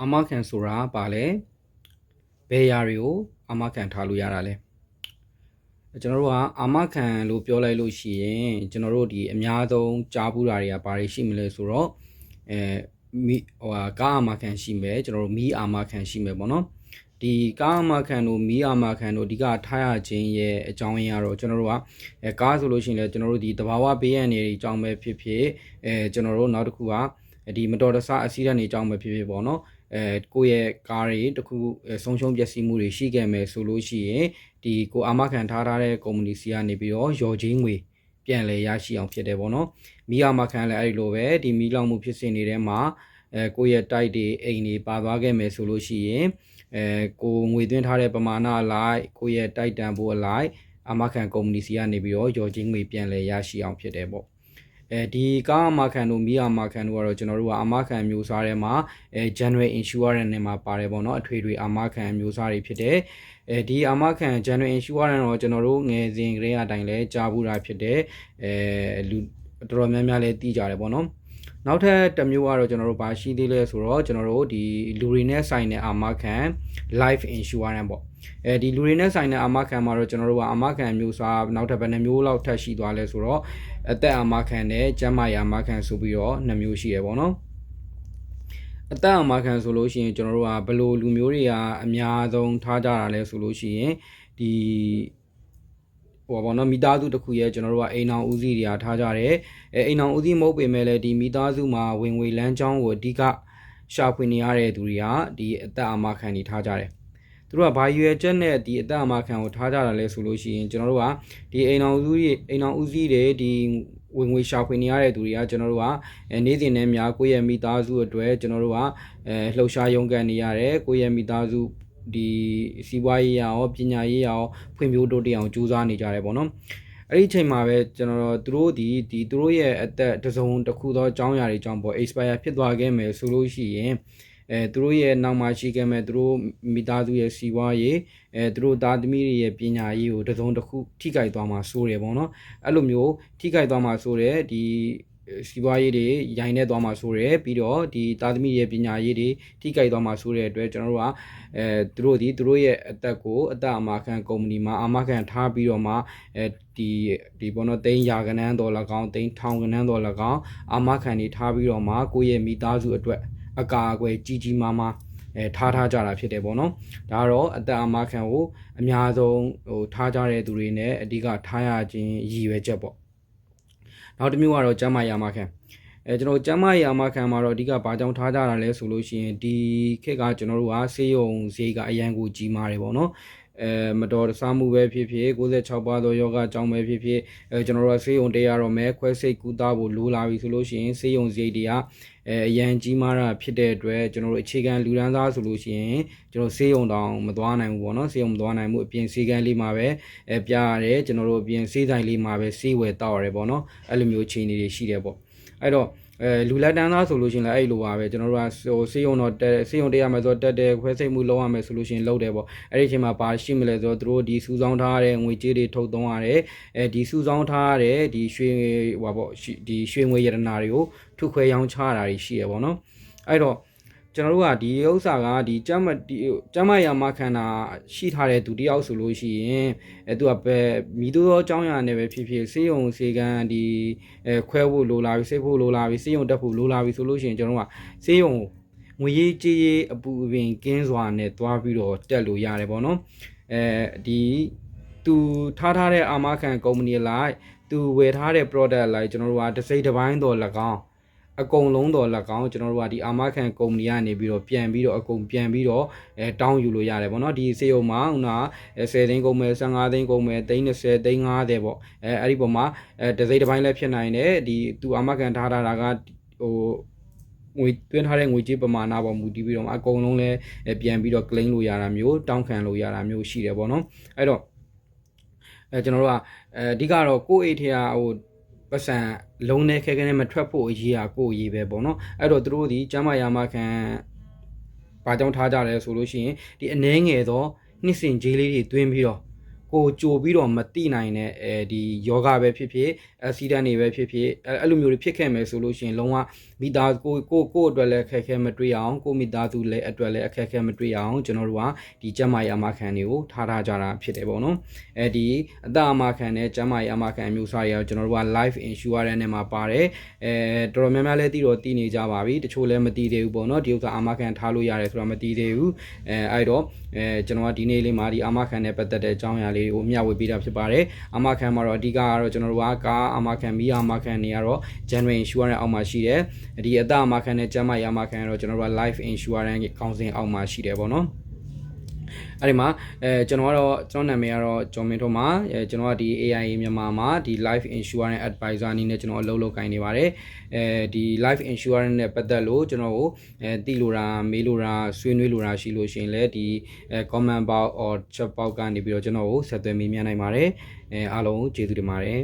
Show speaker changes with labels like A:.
A: အာမခံဆိုတာပါလဲဘယ်ຢာတွေကိုအာမခံထားလို့ရတာလဲကျွန်တော်တို့ကအာမခံလို့ပြောလိုက်လို့ရှိရင်ကျွန်တော်တို့ဒီအများဆုံးကြားဘူးတာတွေကဘာတွေရှိမလဲဆိုတော့အဲမိဟိုဟာကားအာမခံရှိမယ်ကျွန်တော်တို့မီးအာမခံရှိမယ်ပေါ့နော်ဒီကားအာမခံတို့မီးအာမခံတို့အဓိကထားရခြင်းရဲ့အကြောင်းရင်းကတော့ကျွန်တော်တို့ကအဲကားဆိုလို့ရှိရင်လည်းကျွန်တော်တို့ဒီတဘာဝဘေးရန်တွေအကြောင်းပဲဖြစ်ဖြစ်အဲကျွန်တော်တို့နောက်တစ်ခုကဒီမတော်တဆအစီအရန်တွေအကြောင်းပဲဖြစ်ဖြစ်ပေါ့နော် အဲကိုယ့်ရဲ့ကားတွေတခုဆုံးရှုံးပျက်စီးမှုတွေရှိခဲ့မယ်ဆိုလို့ရှိရင်ဒီကိုအာမခံထားထားတဲ့ကုမ္ပဏီစီကနေပြီးတော့ရော်ချင်းငွေပြန်လဲရရှိအောင်ဖြစ်တယ်ပေါ့နော်မီးအာမခံလည်းအဲ့ဒီလိုပဲဒီမီးလောင်မှုဖြစ်စဉ်တွေထဲမှာအဲကိုယ့်ရဲ့တိုက်တွေအိမ်တွေပါသွားခဲ့မယ်ဆိုလို့ရှိရင်အဲကိုငွေသွင်းထားတဲ့ပမာဏအလိုက်ကိုယ့်ရဲ့တိုက်တန်ဖို့အလိုက်အာမခံကုမ္ပဏီစီကနေပြီးတော့ရော်ချင်းငွေပြန်လဲရရှိအောင်ဖြစ်တယ်ပေါ့ အဲဒီကားအမခံတို့မိအမခံတို့ကတော့ကျွန်တော်တို့ကအမခံမျိုးစားထဲမှာအဲ general insurance နဲ့မှာပါတယ်ပေါ့နော်အထွေထွေအမခံမျိုးစားတွေဖြစ်တယ်အဲဒီအမခံ general insurance တော့ကျွန်တော်တို့ငယ်စဉ်ကလေးအတိုင်းလဲကြားဘူးတာဖြစ်တယ်အဲလူတော်တော်များများလဲသိကြတယ်ပေါ့နော် နောက်ထပ်တစ်မျိုးကတော့ကျွန်တော်တို့ဘာရှိသေးလဲဆိုတော့ကျွန်တော်တို့ဒီလူတွေနဲ့ဆိုင်တဲ့အာမခံ life insurance ပေါ့အဲဒီလူတွေနဲ့ဆိုင်တဲ့အာမခံမှာတော့ကျွန်တော်တို့ကအာမခံမျိုးစားနောက်ထပ်ဘယ်နှမျိုးလောက်ထပ်ရှိသွားလဲဆိုတော့အသက်အာမခံနဲ့ကျန်းမာရေးအာမခံဆိုပြီးတော့နှစ်မျိုးရှိရပေါ့နော်အသက်အာမခံဆိုလို့ရှိရင်ကျွန်တော်တို့ကဘယ်လိုလူမျိုးတွေကအများဆုံးထားကြတာလဲဆိုလို့ရှိရင်ဒီ ဟိုပါဘောနော်မိသားစုတစ်ခုရဲ့ကျွန်တော်တို့ကအိမ်အောင်ဦးစီးတွေအားထားကြတယ်အဲအိမ်အောင်ဦးစီးမဟုတ်ပေမဲ့လည်းဒီမိသားစုမှာဝင်ငွေလမ်းကြောင်းကိုအဓိကရှာဖွေနေရတဲ့သူတွေကဒီအသက်အာမခံတွေထားကြတယ်သူတို့ကဘာရွယ်ချက်နဲ့ဒီအသက်အမခံကိုထားကြတာလဲဆိုလို့ရှိရင်ကျွန်တော်တို့ကဒီအိမ်အောင်စုကြီးအိမ်အောင်ဦးစီးတွေဒီဝင်ငွေရှာဖွေနေရတဲ့သူတွေကကျွန်တော်တို့ကအဲနေ့စဉ်နဲ့များကိုယ့်ရဲ့မိသားစုအတွက်ကျွန်တော်တို့ကအဲလှုပ်ရှားရုန်းကန်နေရတယ်ကိုယ့်ရဲ့မိသားစု ဒီစီးပွားရေးရောပညာရေးရောဖွံ့ဖြိုးတိုးတက်အောင်ကြိုးစားနေကြတယ်ပေါ့နော်အဲ့ဒီအချိန်မှာပဲကျွန်တော်တို့သူတို့ဒီဒီသူတို့ရဲ့အသက်တစ်စုံတစ်ခုသောအကြောင်းအရာတွေအကြောင်းပေါ့ expire ဖြစ်သွားခဲ့မယ်ဆိုလို့ရှိရင်အဲသူတို့ရဲ့နောက်မှာရှိခဲ့မဲ့သူတို့မိသားစုရဲ့စီးပွားရေးအဲသူတို့သားသမီးတွေရဲ့ပညာရေးကိုတစုံတစ်ခုထိခိုက်သွားမှာစိုးတယ်ပေါ့နော်အဲ့လိုမျိုးထိခိုက်သွားမှာစိုးတယ်ဒီ စီးပွားရေးတွေရိုင်းနေသွားမှာဆိုရဲပြီးတော့ဒီတာသမီရဲ့ပညာရေးတွေထိခိုက်သွားမှာဆိုတဲ့အတွက်ကျွန်တော်တို့ကအဲသူတို့ဒီသူတို့ရဲ့အသက်ကိုအသက်အမခံကုမ္ပဏီမှာအမခံထားပြီးတော့မှအဲဒီဒီဘောနော်တိန်းရာကနန်းတော်၎င်းတိန်းထောင်ကနန်းတော်၎င်းအမခံနေထားပြီးတော့မှကိုယ့်ရဲ့မိသားစုအတွက်အကာအကွယ်ကြီးကြီးမားမားအဲထားထားကြတာဖြစ်တယ်ပေါ့နော်ဒါကတော့အသက်အမခံကိုအများဆုံးဟိုထားကြတဲ့သူတွေနဲ့အဓိကထားရခြင်းရည်ရွယ်ချက်ပေါ့ နောက်တစ်မျိုးကတော့ကျမ်းမာယာမခံအဲကျွန်တော်ကျမ်းမာယာမခံမှာတော့အဓိကဘာကြောင့်ထားကြတာလဲဆိုလို့ရှိရင်ဒီခေတ်ကကျွန်တော်တို့ကဆေးရုံဈေးကအရန်ကိုကြီးမားတယ်ပေါ့နော် အဲမတော်တဆမှုပဲဖြစ်ဖြစ်96ပါးသောယောဂအကြောင်းပဲဖြစ်ဖြစ်အဲကျွန်တော်တို့ကဆေးရုံတရားတော့မဲခွဲစိတ်ကူးသားဖို့လိုလာပြီဆိုလို့ရှိရင်ဆေးရုံဈေးတွေကအဲအရန်ကြီးမားတာဖြစ်တဲ့အတွက်ကျွန်တော်တို့အခြေခံလူဒန်းသားဆိုလို့ရှိရင်ကျွန်တော်ဆေးရုံတောင်မသွားနိုင်ဘူးပေါ့နော်ဆေးရုံမသွားနိုင်ဘူးအပြင်ဆေးကန်းလေးမှာပဲအဲပြရတယ်ကျွန်တော်တို့အပြင်ဆေးဆိုင်လေးမှာပဲဆေးဝယ်တောက်ရတယ်ပေါ့နော်အဲ့လိုမျိုးအခြေအနေတွေရှိတယ်ပေါ့ အဲ့တော့အဲလူလက်တန်းသားဆိုလို့ရှိရင်လည်းအဲ့လိုပါပဲကျွန်တော်တို့ကဟိုစေးရုံတော့တက်စေးရုံတက်ရမယ်ဆိုတော့တက်တယ်ခွဲစိတ်မှုလုပ်ရမယ်ဆိုလို့ရှိရင်လုပ်တယ်ပေါ့အဲ့ဒီအချိန်မှာဘာရှိမလဲဆိုတော့သူတို့ဒီစူဆောင်းထားတဲ့ငွေကြေးတွေထုတ်သုံးရတယ်အဲဒီစူဆောင်းထားတဲ့ဒီရွှေဟိုပါပေါ့ဒီရွှေငွေရတနာတွေကိုထုခွဲရောင်းချတာတွေရှိရပေါ့နော်အဲ့တော့ ကျွန်တော်တို့ကဒီဥစ္စာကဒီကျမ်းမဒီကျမ်းမယာမခန္ဓာရှိထားတဲ့သူတယောက်ဆိုလို့ရှိရင်အဲသူကပဲမိသူရောအကြောင်းအရာနဲ့ပဲဖြစ်ဖြစ်စေယုံစေကံဒီအဲခွဲဖို့လိုလာပြီစိတ်ဖို့လိုလာပြီစေယုံတက်ဖို့လိုလာပြီဆိုလို့ရှိရင်ကျွန်တော်တို့ကစေယုံငွေရေးကြေးရေးအပူအပင်ကင်းစွာနဲ့သွားပြီးတော့တက်လို့ရတယ်ပေါ့နော်အဲဒီသူထားထားတဲ့အာမခံကုမ္ပဏီလိုက်သူဝယ်ထားတဲ့ product လိုက်ကျွန်တော်တို့ကတစ်စိတ်တစ်ပိုင်းတော့၎င်း အကုန်လုံးတော်လက်ကောင်းကျွန်တော်တို့ကဒီအာမခံကုမ္ပဏီကနေပြီးတော့ပြန်ပြီးတော့အကုန်ပြန်ပြီးတော့အဲတောင်းယူလို့ရတယ်ပေါ့နော်ဒီစေယုံမှာဟိုနာ10သိန်းကုန်မယ်15သိန်းကုန်မယ်သိန်း30သိန်း50ပေါ့အဲအဲ့ဒီပုံမှာအဲတစ်စိတ်တစ်ပိုင်းလည်းဖြစ်နိုင်တယ်ဒီသူအာမခံထားတာကဟိုငွေတွင်းထားတဲ့ငွေကြေးပမာဏပေါ်မူတည်ပြီးတော့အကုန်လုံးလည်းပြန်ပြီးတော့ claim လို့ရတာမျိုးတောင်းခံလို့ရတာမျိုးရှိတယ်ပေါ့နော်အဲ့တော့အဲကျွန်တော်တို့ကအဓိကတော့ကိုယ့်အိတ်ထဲကဟို ပတ်စံလုံးနဲ့ခဲခဲနဲ့မထွက်ဖို့အရေးဟာကိုယ်ရေးပဲပေါ့နော်အဲ့တော့သူတို့ဒီကျမ်းမာယာမခံဘာကြောင့်ထားကြလဲဆိုလို့ရှိရင်ဒီအနှဲငယ်သောနှစ်စင်ကြီးလေးတွေတွင်းပြီးတော့ကိုကြိုပြီးတော့မတိနိုင်တဲ့အဲဒီယောဂပဲဖြစ်ဖြစ်အက်ဆီဒန့်တွေပဲဖြစ်ဖြစ်အဲ့လိုမျိုးတွေဖြစ်ခဲ့မယ်ဆိုလို့ရှိရင်လုံးဝ မိသားကိုကိုကိုအတွက်လည်းအခက်အခဲမတွေ့အောင်ကိုမိသားစုလည်းအတွက်လည်းအခက်အခဲမတွေ့အောင်ကျွန်တော်တို့ကဒီကျန်းမာရေးအမခံတွေကိုထားထားကြတာဖြစ်တယ်ပေါ့နော်အဲဒီအသက်အမခံနဲ့ကျန်းမာရေးအမခံအမျိုးအစားတွေကကျွန်တော်တို့က life insurance နဲ့မှာပါတယ်အဲတော်တော်များများလည်းသိတော့သိနေကြပါပြီတချို့လည်းမသိသေးဘူးပေါ့နော်ဒီဥစ္စာအမခံထားလို့ရတယ်ဆိုတာမသိသေးဘူးအဲအဲ့တော့အဲကျွန်တော်ကဒီနေ့လေးမှာဒီအမခံနဲ့ပတ်သက်တဲ့အကြောင်းအရာလေးကိုမျှဝေပေးတာဖြစ်ပါတယ်အမခံမှာတော့အဓိကကတော့ကျွန်တော်တို့ကကားအမခံမီးအမခံနေရတော့ January insurance အောက်မှာရှိတယ် ဒီအသက်အမခံနဲ့ကျန်းမာရေးအမခံကတော့ကျွန်တော်တို့က life insurance ကောင်စင်အောက်မှာရှိတယ်ပေါ့နော်အဲ့ဒီမှာအဲကျွန်တော်ကတော့ကျွန်တော်နာမည်ကတော့ကျော်မင်းထွန်းပါအဲကျွန်တော်ကဒီ AIA မြန်မာမှာဒီ life insurance advisor အနေနဲ့ကျွန်တော်အလုပ်လုပ်ကိုင်နေပါတယ်အဲဒီ life insurance နဲ့ပတ်သက်လို့ကျွန်တော်ကိုအဲသိလို့တာမေးလို့တာဆွေးနွေးလို့တာရှိလို့ရှိရင်လည်းဒီအဲ comment box or chat box ကနေပြီးတော့ကျွန်တော်ကိုဆက်သွယ်မေးမြန်းနိုင်ပါတယ်အဲအားလုံးကျေးဇူးတင်ပါတယ်